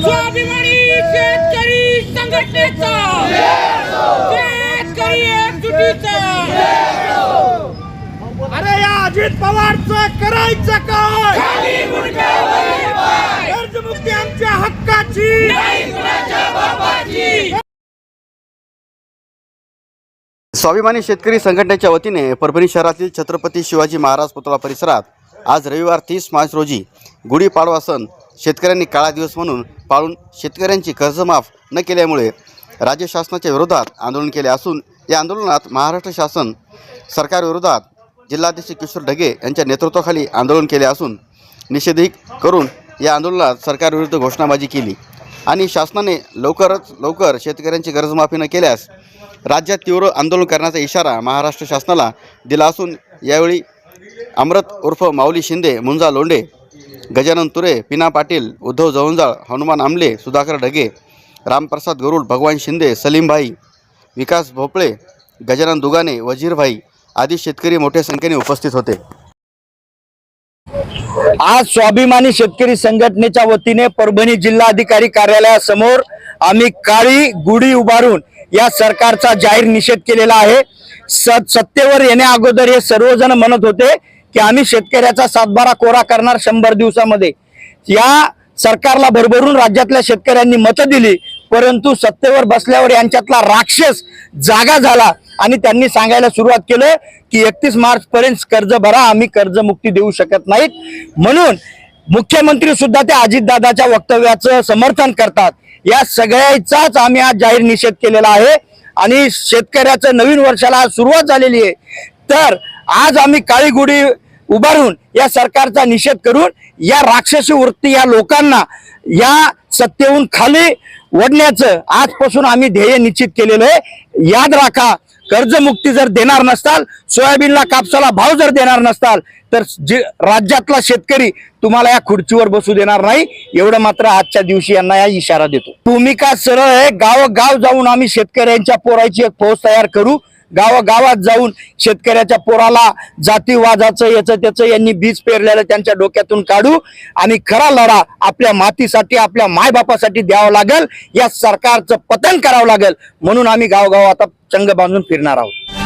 स्वाभिमानी शेतकरी संघटनेचा. शेतकरी एकजुटीचा. अरे या अजित पवारचं करायचं काय? कर्जमुक्ती आमच्या हक्काची. स्वाभिमानी शेतकरी संघटनेच्या वतीने परभणी शहरातील छत्रपती शिवाजी महाराज पुतळा परिसरात आज रविवार तीस मार्च रोजी गुढीपाडवा सण शेतकऱ्यांनी काळा दिवस म्हणून पाळून शेतकऱ्यांची कर्जमाफ न केल्यामुळे राज्य शासनाच्या विरोधात आंदोलन केले असून या आंदोलनात महाराष्ट्र शासन सरकारविरोधात जिल्हाध्यक्ष किशोर ढगे यांच्या नेतृत्वाखाली आंदोलन केले असून निषेधही करून या आंदोलनात सरकारविरुद्ध घोषणाबाजी केली. आणि शासनाने लवकरच लवकर शेतकऱ्यांची कर्जमाफी न केल्यास राज्यात तीव्र आंदोलन करण्याचा इशारा महाराष्ट्र शासनाला दिला असून यावेळी अमृत उर्फ माऊली शिंदे मुंजा लोंढे गजानन तुरे पिना पाटील उद्धव जवंजाळ हनुमान आमले सुधाकर ढगे रामप्रसाद गरुड भगवान शिंदे सलीमभाई विकास भोपळे गजानन दुगाने वजीरभाई आदी शेतकरी मोठ्या संख्येने उपस्थित होते. आज स्वाभिमानी शेतकरी संघटनेच्या वतीने परभणी जिल्हाधिकारी कार्यालयासमोर आम्ही काळी गुढी उभारून या सरकारचा जाहीर निषेध केलेला आहे. स- सत्तेवर येण्या अगोदर हे सर्वजण म्हणत होते की आम्ही शेतकऱ्याचा सातबारा कोरा करणार शंभर दिवसामध्ये. या सरकारला भरभरून राज्यातल्या शेतकऱ्यांनी मतं दिली परंतु सत्तेवर बसल्यावर यांच्यातला राक्षस जागा झाला. आणि त्यांनी सांगायला सुरुवात केलं की एकतीस मार्च पर्यंत कर्ज भरा आम्ही कर्जमुक्ती देऊ शकत नाहीत. म्हणून मुख्यमंत्री सुद्धा त्या अजितदादाच्या वक्तव्याचं समर्थन करतात. या सगळ्याचाच आम्ही आज जाहीर निषेध केलेला आहे. आणि शेतकऱ्याचं नवीन वर्षाला आज सुरुवात झालेली आहे. तर आज आम्ही काळी गुढी उभारून या सरकारचा निषेध करून या राक्षसी वृत्ती या लोकांना या सत्तेहून खाली ओढण्याचं आजपासून आम्ही ध्येय निश्चित केलेलं आहे. याद राखा कर्जमुक्ती जर देणार नसताल सोयाबीनला कापसाला भाव जर देणार नसताल तर जे राज्यातला शेतकरी तुम्हाला या खुर्चीवर बसू देणार नाही. एवढं मात्र आजच्या दिवशी यांना या इशारा देतो. भूमिका सरळ आहे. गावोगाव जाऊन आम्ही शेतकऱ्यांच्या पोराची एक फौज तयार करू. गावागावात जाऊन शेतकऱ्याच्या पोराला जातीवादाचं याचं त्याचं यांनी बीज पेरलेलं त्यांच्या डोक्यातून काढू. आणि खरा लढा आपल्या मातीसाठी आपल्या मायबापासाठी द्यावा लागेल. या सरकारचं पतन करावं लागेल. म्हणून आम्ही गावगाव आता चंग बांधून फिरणार आहोत.